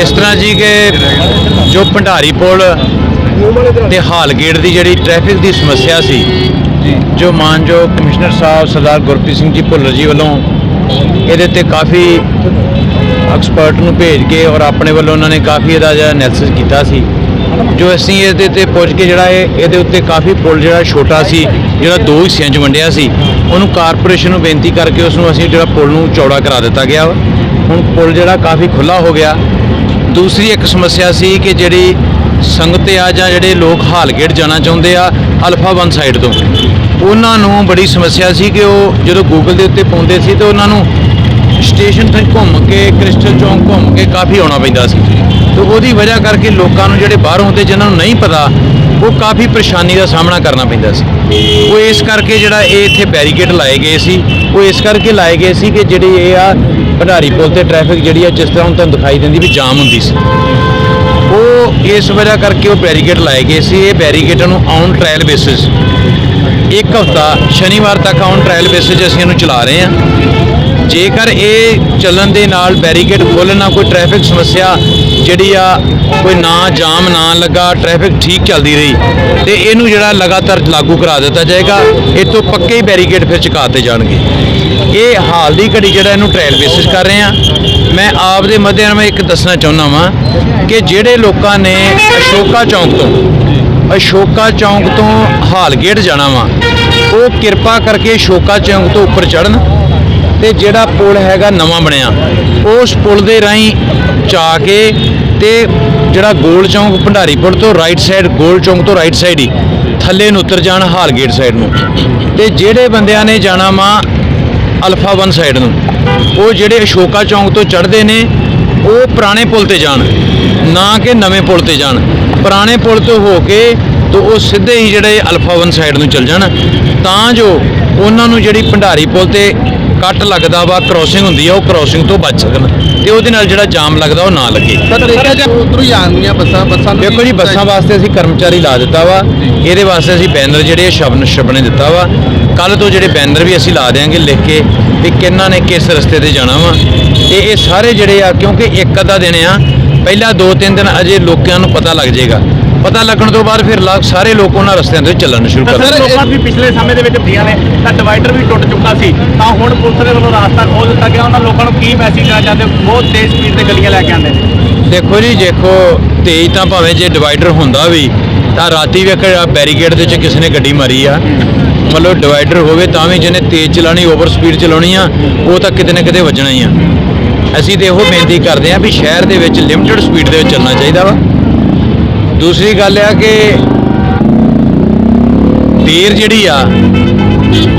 ਇਸ ਤਰ੍ਹਾਂ ਜੀ ਕਿ ਜੋ ਭੰਡਾਰੀ ਪੁਲ ਤੇ ਹਾਲਗੇਟ ਦੀ ਜਿਹੜੀ ਟ੍ਰੈਫਿਕ ਦੀ ਸਮੱਸਿਆ ਸੀ, ਜੋ ਮਾਨਯੋਗ ਕਮਿਸ਼ਨਰ ਸਾਹਿਬ ਸਰਦਾਰ ਗੁਰਪ੍ਰੀਤ ਸਿੰਘ ਜੀ ਭੁੱਲਰ ਜੀ ਵੱਲੋਂ ਇਹਦੇ ਤੇ ਕਾਫੀ ਐਕਸਪਰਟ ਨੂੰ ਭੇਜ ਕੇ ਔਰ ਆਪਣੇ ਵੱਲੋਂ ਉਹਨਾਂ ਨੇ ਕਾਫੀ ਇਹਦਾ ਜਿਹੜਾ ਐਨਾਲਿਸਿਸ ਕੀਤਾ ਸੀ। ਜੋ ਅਸੀਂ ਇਹਦੇ ਤੇ ਪੁੱਜ ਕੇ ਜਿਹੜਾ ਇਹ, ਇਹਦੇ ਉੱਤੇ ਕਾਫੀ ਪੁਲ ਜਿਹੜਾ ਛੋਟਾ ਸੀ, ਜਿਹੜਾ ਦੋ ਹਿੱਸਿਆਂ 'ਚ ਵੰਡਿਆ ਸੀ, ਉਹਨੂੰ ਕਾਰਪੋਰੇਸ਼ਨ ਨੂੰ ਬੇਨਤੀ ਕਰਕੇ ਉਸ ਨੂੰ ਅਸੀਂ ਜਿਹੜਾ ਪੁਲ ਨੂੰ ਚੌੜਾ ਕਰਾ ਦਿੱਤਾ ਗਿਆ ਵਾ। ਹੁਣ ਪੁਲ ਜਿਹੜਾ ਕਾਫੀ ਖੁੱਲਾ ਹੋ ਗਿਆ। ਦੂਸਰੀ ਇੱਕ ਸਮੱਸਿਆ ਸੀ ਕਿ ਜਿਹੜੀ ਸੰਗਤ ਆ ਜਾਂ ਜਿਹੜੇ ਲੋਕ ਹਾਲਗੇਟ ਜਾਣਾ ਚਾਹੁੰਦੇ ਆ, ਅਲਫਾ ਵਨ ਸਾਈਡ ਤੋਂ। ਉਹਨਾਂ ਨੂੰ ਬੜੀ ਸਮੱਸਿਆ ਸੀ ਕਿ ਉਹ ਜਦੋਂ ਗੂਗਲ ਦੇ ਉੱਤੇ ਪਾਉਂਦੇ ਸੀ ਤੇ ਉਹਨਾਂ ਨੂੰ ਸਟੇਸ਼ਨ ਤੋਂ ਘੁੰਮ ਕੇ ਕ੍ਰਿਸਟਲ ਚੌਂਕ ਘੁੰਮ ਕੇ ਕਾਫੀ ਆਉਣਾ ਪੈਂਦਾ ਸੀ। ਤੇ ਉਹਦੀ ਵਜ੍ਹਾ ਕਰਕੇ ਲੋਕਾਂ ਨੂੰ ਜਿਹੜੇ ਬਾਹਰੋਂ ਹੁੰਦੇ ਜਿਨ੍ਹਾਂ ਨੂੰ ਨਹੀਂ ਪਤਾ, ਉਹ ਕਾਫੀ ਪਰੇਸ਼ਾਨੀ ਦਾ ਸਾਹਮਣਾ ਕਰਨਾ ਪੈਂਦਾ ਸੀ। ਉਹ ਇਸ ਕਰਕੇ ਜਿਹੜਾ ਇਹ ਇੱਥੇ ਬੈਰੀਕੇਡ ਲਾਏ ਗਏ ਸੀ, ਉਹ ਇਸ ਕਰਕੇ ਲਾਏ ਗਏ ਸੀ ਕਿ ਜਿਹੜੀ ਇਹ ਆ ਭੰਡਾਰੀ ਪੁਲ ਤੇ ਟ੍ਰੈਫਿਕ ਜਿਹੜੀ ਆ, ਜਿਸ ਤਰ੍ਹਾਂ ਹੁਣ ਤੁਹਾਨੂੰ ਦਿਖਾਈ ਦਿੰਦੀ ਵੀ ਜਾਮ ਹੁੰਦੀ ਸੀ। ਉਹ ਇਸ ਵਜ੍ਹਾ ਕਰਕੇ ਉਹ ਬੈਰੀਕੇਡ ਲਾਏ ਗਏ ਸੀ। ਇਹ ਬੈਰੀਕੇਡਾਂ ਨੂੰ ਔਨ ਟ੍ਰਾਇਲ ਬੇਸਿਸ ਇੱਕ ਹਫਤਾ, ਸ਼ਨੀਵਾਰ ਤੱਕ ਔਨ ਟ੍ਰਾਇਲ ਬੇਸਿਸ ਅਸੀਂ ਇਹਨੂੰ ਚਲਾ ਰਹੇ ਹਾਂ। ਜੇਕਰ ਇਹ ਚੱਲਣ ਦੇ ਨਾਲ ਬੈਰੀਕੇਡ ਖੋਲ੍ਹਣਾ ਕੋਈ ਟ੍ਰੈਫਿਕ ਸਮੱਸਿਆ ਜਿਹੜੀ ਆ, ਕੋਈ ਨਾ ਜਾਮ ਨਾ ਲੱਗਾ ਟ੍ਰੈਫਿਕ ਠੀਕ ਚੱਲਦੀ ਰਹੀ, ਤੇ ਇਹਨੂੰ ਜਿਹੜਾ ਲਗਾਤਾਰ ਲਾਗੂ ਕਰਾ ਦਿੱਤਾ ਜਾਏਗਾ, ਇਹ ਤੋਂ ਪੱਕੇ ਹੀ ਬੈਰੀਕੇਡ ਫਿਰ ਚੁਕਾਤੇ ਜਾਣਗੇ। ਇਹ ਹਾਲ ਦੀ ਘੜੀ ਜਿਹੜਾ ਇਹਨੂੰ ਟ੍ਰਾਇਲ ਬੇਸਿਸ ਕਰ ਰਹੇ ਆ ਮੈਂ ਆਪ ਦੇ ਮਾਧਿਅਮ ਨਾਲ ਇੱਕ ਦੱਸਣਾ ਚਾਹੁੰਦਾ ਵਾਂ ਕਿ ਜਿਹੜੇ ਲੋਕਾਂ ਨੇ ਅਸ਼ੋਕਾ ਚੌਂਕ ਤੋਂ, ਅਸ਼ੋਕਾ ਚੌਂਕ ਤੋਂ ਹਾਲਗੇਟ ਜਾਣਾ ਵਾ, ਉਹ ਕਿਰਪਾ ਕਰਕੇ ਅਸ਼ੋਕਾ ਚੌਂਕ ਤੋਂ ਉੱਪਰ ਚੜਨ ਤੇ ਜਿਹੜਾ ਪੁਲ ਹੈਗਾ ਨਵਾਂ ਬਣਿਆ, ਉਸ ਪੁਲ ਦੇ ਰਾਹੀਂ ਚਾ ਕੇ ਤੇ ਜਿਹੜਾ ਗੋਲ ਚੌਂਕ ਭੰਡਾਰੀ ਪੁਲ ਤੋਂ ਰਾਈਟ ਸਾਈਡ ਗੋਲ ਚੌਂਕ ਤੋਂ ਰਾਈਟ ਸਾਈਡ ਹੀ ਥੱਲੇ ਨੂੰ ਉਤਰ ਜਾਣ ਹਾਲਗੇਟ ਸਾਈਡ ਨੂੰ। ਤੇ ਜਿਹੜੇ ਬੰਦਿਆਂ ਨੇ ਜਾਣਾ ਵਾ ਅਲਫਾ ਵਨ ਸਾਈਡ ਨੂੰ। ਉਹ ਜਿਹੜੇ ਅਸ਼ੋਕਾ ਚੌਂਕ ਤੋਂ ਚੜ੍ਹਦੇ ਨੇ, ਉਹ ਪੁਰਾਣੇ ਪੁਲ ਤੇ ਜਾਣ, ਨਾ ਕਿ ਨਵੇਂ ਪੁਲ ਤੇ ਜਾਣ। ਪੁਰਾਣੇ ਪੁਲ ਤੋਂ ਹੋ ਕੇ ਤੋਂ ਉਹ ਸਿੱਧੇ ਹੀ ਜਿਹੜੇ ਅਲਫਾ ਵਨ ਸਾਈਡ ਨੂੰ ਚੱਲ ਜਾਣ, ਤਾਂ ਜੋ ਉਹਨਾਂ ਨੂੰ ਜਿਹੜੀ ਭੰਡਾਰੀ ਪੁਲ ਤੇ ਕੱਟ ਲੱਗਦਾ ਵਾ ਕ੍ਰੋਸਿੰਗ ਹੁੰਦੀ ਆ ਉਹ ਕ੍ਰੋਸਿੰਗ ਤੋਂ ਬਚ ਸਕਣ। ਤੇ ਉਹਦੇ ਨਾਲ ਜਿਹੜਾ ਜਾਮ ਲੱਗਦਾ ਉਹ ਨਾ ਲੱਗੇ। ਸਰ ਦੇਖਿਆ ਜਾ ਉਧਰੋਂ ਹੀ ਆਉਂਦੀਆਂ ਬੱਸਾਂ ਬੱਸਾਂ ਨੂੰ ਦੇਖੋ ਜੀ ਬੱਸਾਂ ਵਾਸਤੇ ਅਸੀਂ ਕਰਮਚਾਰੀ ਲਾ ਦਿੱਤਾ ਵਾ। ਇਹਦੇ ਵਾਸਤੇ ਅਸੀਂ ਬੈਨਰ ਜਿਹੜੇ ਸ਼ਬਨ ਛਪਣੇ ਦਿੱਤਾ ਵਾ। ਕੱਲ ਤੋਂ ਜਿਹੜੇ ਬੈਨਰ ਵੀ ਅਸੀਂ ਲਾ ਦੇਾਂਗੇ ਲਿਖ ਕੇ ਵੀ ਕਿੰਨਾਂ ਨੇ ਕਿਸ ਰਸਤੇ ਤੇ ਜਾਣਾ ਵਾ। ਤੇ ਇਹ ਸਾਰੇ ਜਿਹੜੇ ਆ ਕਿਉਂਕਿ ਇੱਕ ਅੱਧਾ ਦਿਨ ਆ ਪਹਿਲਾ ਦੋ ਤਿੰਨ ਦਿਨ ਅਜੇ ਲੋਕਾਂ ਨੂੰ ਪਤਾ ਲੱਗ ਜਾਏਗਾ। ਪਤਾ ਲੱਗਣ ਤੋਂ ਬਾਅਦ ਫਿਰ ਲਾ- ਸਾਰੇ ਲੋਕ ਉਹਨਾਂ ਰਸਤਿਆਂ ਤੇ ਚੱਲਣ ਸ਼ੁਰੂ ਕਰ ਸਰ ਲੋਕਾਂ ਵੀ ਪਿਛਲੇ ਸਮੇਂ ਦੇ ਵਿੱਚ ਦੀਆਂ ਨੇ ਤਾਂ ਡਿਵਾਈਡਰ ਵੀ ਟੁੱਟ ਚੁੱਕਾ ਸੀ। ਤਾਂ ਹੁਣ ਪੁਲਿਸ ਦੇ ਵੱਲੋਂ ਰਾਸਤਾ ਖੋਲ ਦਿੱਤਾ ਗਿਆ। ਉਹਨਾਂ ਲੋਕਾਂ ਨੂੰ ਕੀ ਮੈਸੇਜ ਦੇਣਾ ਚਾਹੁੰਦੇ ਹੋ? ਬਹੁਤ ਤੇਜ਼ ਸਪੀਡ ਤੇ ਗੱਡੀਆਂ ਲੈ ਕੇ ਆਉਂਦੇ ਨੇ। ਦੇਖੋ ਜੀ ਦੇਖੋ ਤੇਜ਼ ਤਾਂ ਭਾਵੇਂ ਜੇ ਡਿਵਾਈਡਰ ਹੁੰਦਾ ਵੀ ਤਾਂ ਰਾਤੀ ਵੀ ਇੱਕ ਬੈਰੀਕੇਡ ਦੇ ਵਿੱਚ ਕਿਸੇ ਨੇ ਗੱਡੀ ਮਾਰੀ ਆ। ਮਤਲਬ ਡਿਵਾਈਡਰ ਹੋਵੇ ਤਾਂ ਵੀ ਜਿਹਨੇ ਤੇਜ਼ ਚਲਾਣੀ ਓਵਰ ਸਪੀਡ ਚਲਾਉਣੀ ਆ ਉਹ ਤਾਂ ਕਿਤੇ ਨਾ ਕਿਤੇ ਵੱਜਣਾ ਹੀ ਆ। ਅਸੀਂ ਤੇ ਇਹੋ ਬੇਨਤੀ ਕਰਦੇ ਆ ਵੀ ਸ਼ਹਿਰ ਦੇ ਵਿੱਚ ਲਿਮਟਿਡ ਸਪੀਡ ਦੇ ਵਿੱਚ ਚੱਲਣਾ ਚਾਹੀਦਾ ਵਾ। ਦੂਸਰੀ ਗੱਲ ਆ ਕਿ ਦੇਰ ਜਿਹੜੀ ਆ,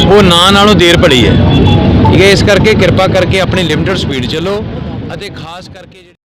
ਉਹ ਨਾ ਨਾਲੋਂ ਦੇਰ ਪੜੀ ਹੈ। ਠੀਕ ਹੈ, ਇਸ ਕਰਕੇ ਕਿਰਪਾ ਕਰਕੇ ਆਪਣੀ ਲਿਮਟਿਡ ਸਪੀਡ ਚੱਲੋ ਅਤੇ ਖਾਸ ਕਰਕੇ